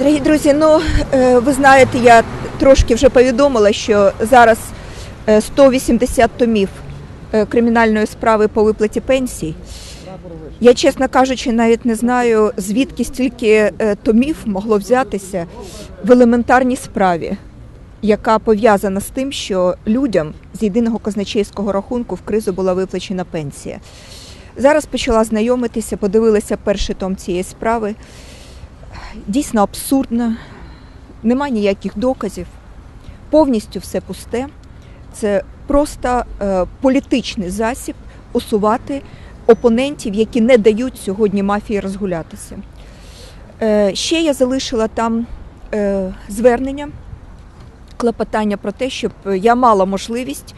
Дорогі друзі, ну е, ви знаєте, я трошки вже повідомила, що зараз е, 180 томів е, кримінальної справи по виплаті пенсій. Я, чесно кажучи, навіть не знаю, звідки стільки е, томів могло взятися в елементарній справі, яка пов'язана з тим, що людям з єдиного казначейського рахунку в кризу була виплачена пенсія. Зараз почала знайомитися, подивилася перший том цієї справи. Дійсно абсурдно, нема ніяких доказів, повністю все пусте. Це просто е, політичний засіб усувати опонентів, які не дають сьогодні мафії розгулятися. Е, ще я залишила там е, звернення, клопотання про те, щоб я мала можливість,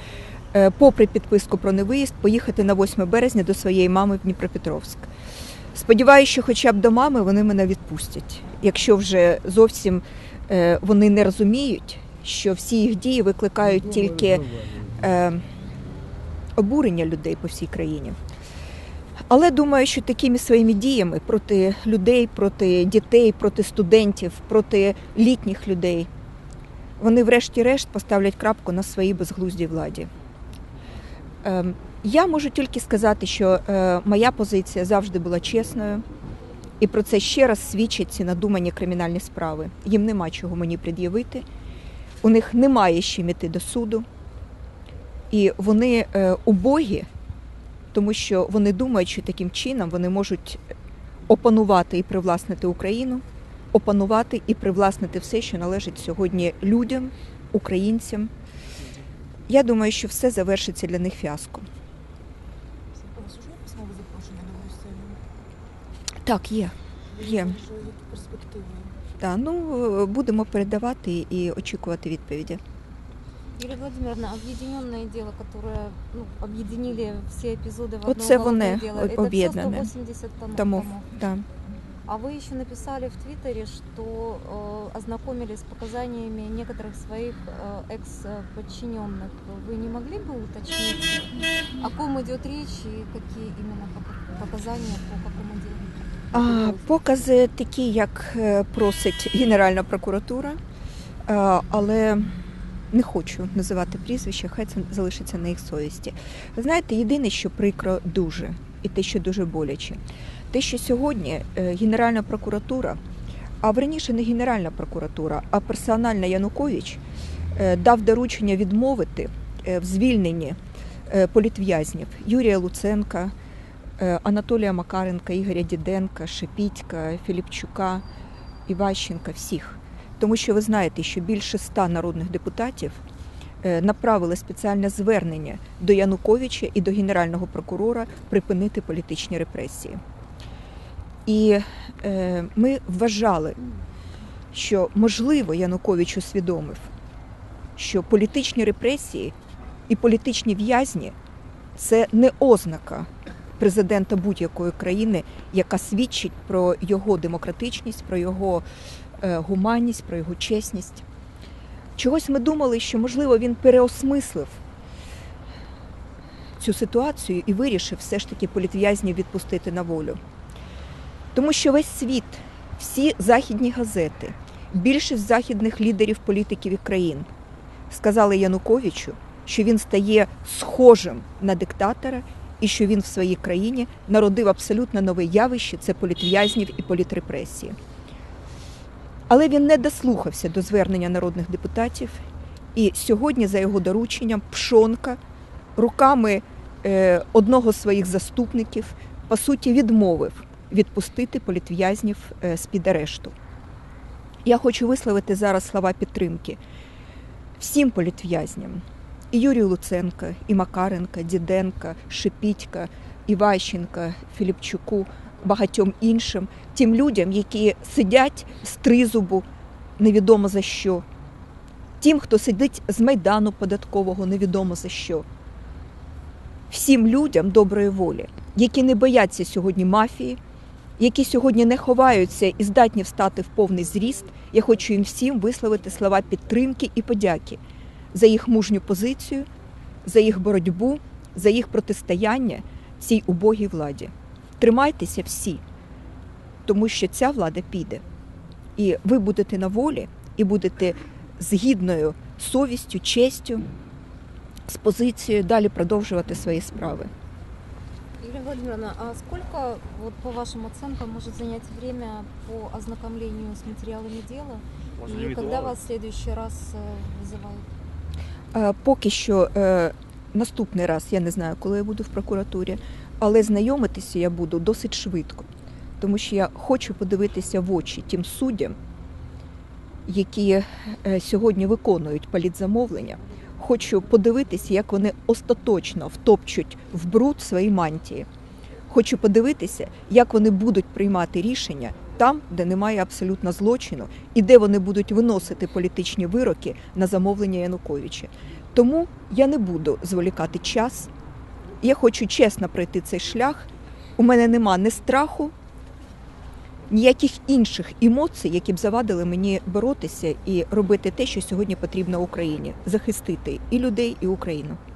е, попри підписку про невиїзд, поїхати на 8 березня до своєї мами в Дніпропетровськ. Сподіваюся, що хоча б до мами вони мене відпустять, якщо вже зовсім е, вони не розуміють, що всі їх дії викликають тільки е, обурення людей по всій країні. Але думаю, що такими своїми діями проти людей, проти дітей, проти студентів, проти літніх людей, вони врешті-решт поставлять крапку на своїй безглуздій владі. Ем, Я можу тільки сказати, що е, моя позиція завжди була чесною, і про це ще раз свідчать ці надумані кримінальні справи. Їм нема чого мені пред'явити, у них немає ще мети до суду, і вони е, убогі, тому що вони думають, що таким чином вони можуть опанувати і привласнити Україну, опанувати і привласнити все, що належить сьогодні людям, українцям. Я думаю, що все завершиться для них фіаско. У вас уже є письмове запрошення до Брюсселю? Так, є. Є. Вже які перспективи? Так, ну е, будемо передавати і очікувати відповіді. Юлия Владимировна, объединенное дело, которое ну, объединили все эпизоды в одно Оце уголовное вони дело, об- это все об'єднане. 180 томов. Томов. Да. А вы еще написали в Твиттере, что э, ознакомились с показаниями некоторых своих э, экс-подчиненных. Вы не могли бы уточнить, о ком идет речь и какие именно пока- показания по какому делу? А, покази такі, як е, просить Генеральна прокуратура, а, але не хочу називати прізвища, хай це залишиться на їх совісті. Ви знаєте, єдине, що прикро дуже, і те, що дуже боляче, те, що сьогодні е, Генеральна прокуратура, а раніше не Генеральна прокуратура, а персональна Янукович е, дав доручення відмовити е, в звільненні політв'язнів Юрія Луценка, Анатолія Макаренка, Ігоря Діденка, Шепітька, Філіпчука, Іващенка, всіх. Тому що ви знаєте, що більше ста народних депутатів направили спеціальне звернення до Януковича і до Генерального прокурора припинити політичні репресії. І е, ми вважали, що можливо Янукович усвідомив, що політичні репресії і політичні в'язні це не ознака президента будь-якої країни, яка свідчить про його демократичність, про його е, гуманність, про його чесність. Чогось ми думали, що можливо він переосмислив цю ситуацію і вирішив все ж таки політв'язнів відпустити на волю. Тому що весь світ, всі західні газети, більшість західних лідерів політиків і країн сказали Януковичу, що він стає схожим на диктатора і що він в своїй країні народив абсолютно нове явище це політв'язнів і політрепресії. Але він не дослухався до звернення народних депутатів, і сьогодні, за його дорученням, Пшонка руками е, одного з своїх заступників по суті відмовив відпустити політв'язнів е, з-під арешту. Я хочу висловити зараз слова підтримки всім політв'язням. І Юрію Луценка, і Макаренка, Діденка, Шепітька, Іващенка, Філіпчуку, багатьом іншим, тим людям, які сидять з тризубу невідомо за що, тим, хто сидить з майдану податкового невідомо за що. Всім людям доброї волі, які не бояться сьогодні мафії, які сьогодні не ховаються і здатні встати в повний зріст, я хочу їм всім висловити слова підтримки і подяки за їх мужню позицію, за їх боротьбу, за їх протистояння цій убогій владі. Тримайтеся всі, тому що ця влада піде. І ви будете на волі і будете з гідною совістю, честю, з позицією далі продовжувати свої справи. Юлия Владимировна, а сколько, вот по вашим оценкам, может занять время по ознакомлению с материалами дела? И когда вас в следующий раз э, вызывают? Е, Поки що е, наступний раз я не знаю, коли я буду в прокуратурі, але знайомитися я буду досить швидко, тому що я хочу подивитися в очі тим суддям, які е, сьогодні виконують політзамовлення. Хочу подивитися, як вони остаточно втопчуть в бруд свої мантії. Хочу подивитися, як вони будуть приймати рішення там, де немає абсолютно злочину, і де вони будуть виносити політичні вироки на замовлення Януковича. Тому я не буду зволікати час. Я хочу чесно пройти цей шлях. У мене нема ні страху, ніяких інших емоцій, які б завадили мені боротися і робити те, що сьогодні потрібно Україні захистити і людей, і Україну.